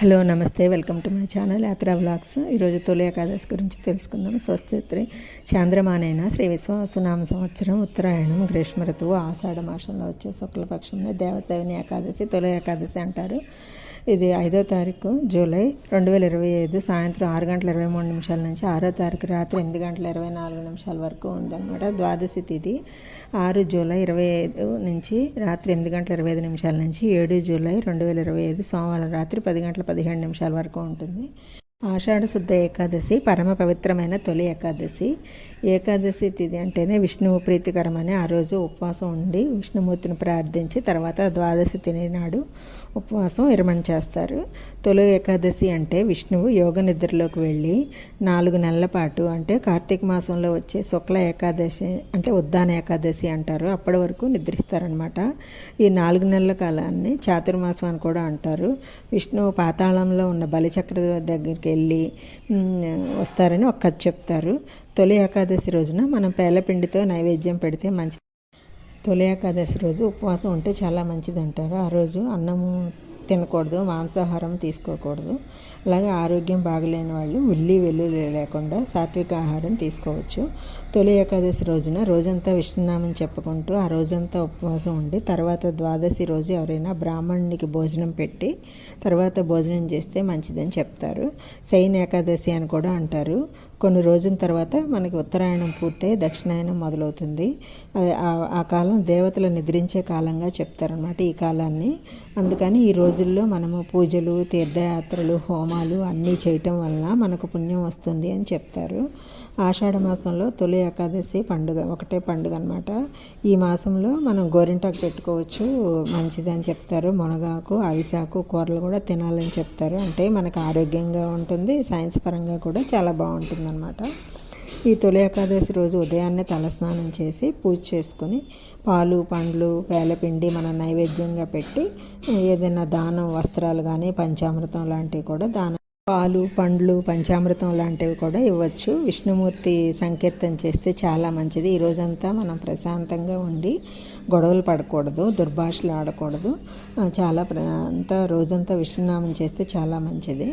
Hello నమస్తే. Welcome to my channel Yatra blogs ఈరోజు తొలి ఏకాదశి గురించి తెలుసుకుందాం. స్వస్తిత్రి చాంద్రమానైన శ్రీ విశ్వాసనామ సంవత్సరం ఉత్తరాయణం గ్రీష్మ ఋతువు ఆషాఢ మాసంలో వచ్చే శుక్లపక్షంలో దేవసేవని ఏకాదశి తొలి ఏకాదశి అంటారు. ఇది ఐదో తారీఖు జూలై రెండు వేల ఇరవై ఐదు సాయంత్రం ఆరు గంటల ఇరవై మూడు నిమిషాల నుంచి ఆరో తారీఖు రాత్రి ఎనిమిది గంటల ఇరవై నాలుగు నిమిషాల వరకు ఉందన్నమాట. ద్వాదశి తిథి ఆరు జూలై ఇరవై ఐదు నుంచి రాత్రి ఎనిమిది గంటల ఇరవై ఐదు నిమిషాల నుంచి ఏడు జూలై రెండు వేల ఇరవై ఐదు సోమవారం రాత్రి పది గంటల పదిహేడు నిమిషాల వరకు ఉంటుంది. ఆషాఢశుద్ధ ఏకాదశి పరమ పవిత్రమైన తొలి ఏకాదశి. ఏకాదశి తిథి అంటేనే విష్ణువు ప్రీతికరమని ఆ రోజు ఉపవాసం ఉండి విష్ణుమూర్తిని ప్రార్థించి తర్వాత ద్వాదశి తినేనాడు ఉపవాసం విరమణ చేస్తారు. తొలి ఏకాదశి అంటే విష్ణువు యోగ నిద్రలోకి వెళ్ళి నాలుగు నెలల పాటు అంటే కార్తీక మాసంలో వచ్చే శుక్ల ఏకాదశి అంటే ఉద్దాన ఏకాదశి అంటారు. అప్పటి వరకు నిద్రిస్తారనమాట ఈ నాలుగు నెలల కాలాన్ని చాతుర్మాసం అని కూడా అంటారు. విష్ణువు పాతాళంలో ఉన్న బలిచక్ర దగ్గరికి వెళ్ళి వస్తారని ఒక కథ చెప్తారు. తొలి ఏకాదశి రోజున మనం పేలపిండితో నైవేద్యం పెడితే మంచిది. తొలి ఏకాదశి రోజు ఉపవాసం ఉంటే చాలా మంచిది అంటారు ఆ రోజు అన్నము తినకూడదు మాంసాహారం తీసుకోకూడదు. అలాగే ఆరోగ్యం బాగలేని వాళ్ళు ఉల్లి వెల్లుల్లి లేకుండా సాత్విక ఆహారం తీసుకోవచ్చు. తొలి ఏకాదశి రోజున రోజంతా విష్ణునామం చెప్పుకుంటూ ఆ రోజంతా ఉపవాసం ఉండి తర్వాత ద్వాదశి రోజు ఎవరైనా బ్రాహ్మణునికి భోజనం పెట్టి తర్వాత భోజనం చేస్తే మంచిదని చెప్తారు. శైన్ ఏకాదశి అని కూడా అంటారు. కొన్ని రోజుల తర్వాత మనకి ఉత్తరాయణం పూర్తయి దక్షిణాయనం మొదలవుతుంది. ఆ కాలం దేవతలు నిద్రించే కాలంగా చెప్తారనమాట ఈ కాలాన్ని. అందుకని ఈ రోజుల్లో మనము పూజలు తీర్థయాత్రలు హోమాలు అన్నీ చేయటం వలన మనకు పుణ్యం వస్తుంది అని చెప్తారు. ఆషాఢ మాసంలో తొలి ఏకాదశి పండుగ ఒకటే పండుగ అనమాట ఈ మాసంలో మనం గోరింటాకు పెట్టుకోవచ్చు మంచిది అని చెప్తారు. మునగాకు అవిసాకు కూరలు కూడా తినాలని చెప్తారు. అంటే మనకు ఆరోగ్యంగా ఉంటుంది సైన్స్ పరంగా కూడా చాలా బాగుంటుంది ఈ తొలి ఏకాదశి రోజు ఉదయాన్నే తలస్నానం చేసి పూజ చేసుకొని పాలు పండ్లు పేలపిండి మనం నైవేద్యంగా పెట్టి ఏదైనా దానం వస్త్రాలు కానీ పంచామృతం లాంటివి కూడా దానం పాలు పండ్లు పంచామృతం లాంటివి కూడా ఇవ్వచ్చు. విష్ణుమూర్తి సంకీర్తన చేస్తే చాలా మంచిది. ఈ రోజంతా మనం ప్రశాంతంగా ఉండి గొడవలు పడకూడదు దుర్భాషలు ఆడకూడదు. చాలా అంతా రోజంతా విష్ణునామం చేస్తే చాలా మంచిది.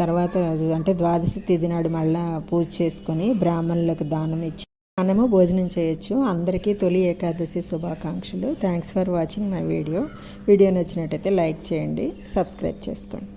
తర్వాత అంటే ద్వాదశి తిథి నాడు మళ్ళీ పూజ చేసుకొని బ్రాహ్మణులకు దానం ఇచ్చి మనము భోజనం చేయొచ్చు. అందరికీ తొలి ఏకాదశి శుభాకాంక్షలు. Thanks for watching my video video నచ్చినట్టయితే లైక్ చేయండి సబ్స్క్రైబ్ చేసుకోండి.